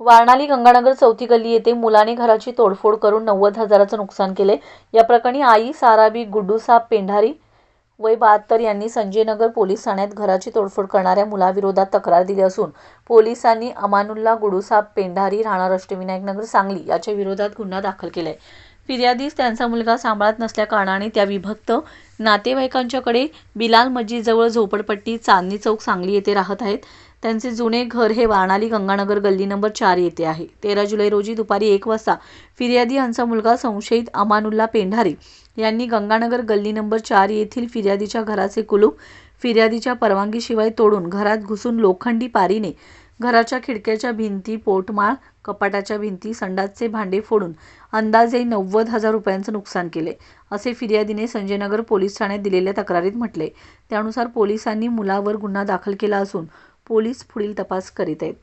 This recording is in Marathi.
वारणाली गंगानगर चौथी गल्ली येथे मुलाने घराची तोडफोड करून नव्वद हजाराचं नुकसान केले. या प्रकरणी आई साराबी गुड्डूसाब पेंढारी वय बहात्तर यांनी संजयनगर पोलीस ठाण्यात घराची तोडफोड करणाऱ्या मुलाविरोधात तक्रार दिली असून पोलिसांनी अमानुल्ला गुडुसाब पेंढारी राहणार अष्टविनायकनगर सांगली याच्या विरोधात गुन्हा दाखल केलाय. फिर्यादीस त्यांचा मुलगा सांभाळत नसल्याकारणाने त्या विभक्त. नातेवाईकांच्याकडे बिलाल मस्जिदजवळ झोपडपट्टी चांदणी चौक सांगली येथे राहत आहेत. त्यांचे जुने घर हे वारणाली गंगानगर गल्ली नंबर चार येथे आहे. तेरा जुलै रोजी दुपारी एक वाजता फिर्यादी यांचा मुलगा संशयित अमानुल्ला पेंढारे यांनी गंगानगर गल्ली नंबर चार येथील फिर्यादीच्या घराचे कुलूप फिर्यादीच्या परवानगीशिवाय तोडून घरात घुसून लोखंडी पारीने घराच्या खिडक्याच्या भिंती पोटमाळ कपाटाच्या भिंती संडासचे भांडे फोडून अंदाजे नव्वद हजार रुपयांचं नुकसान केले असे फिर्यादीने संजयनगर पोलीस ठाण्यात दिलेल्या तक्रारीत म्हटले. त्यानुसार पोलिसांनी मुलावर गुन्हा दाखल केला असून पोलीस पुढील तपास करीत आहेत.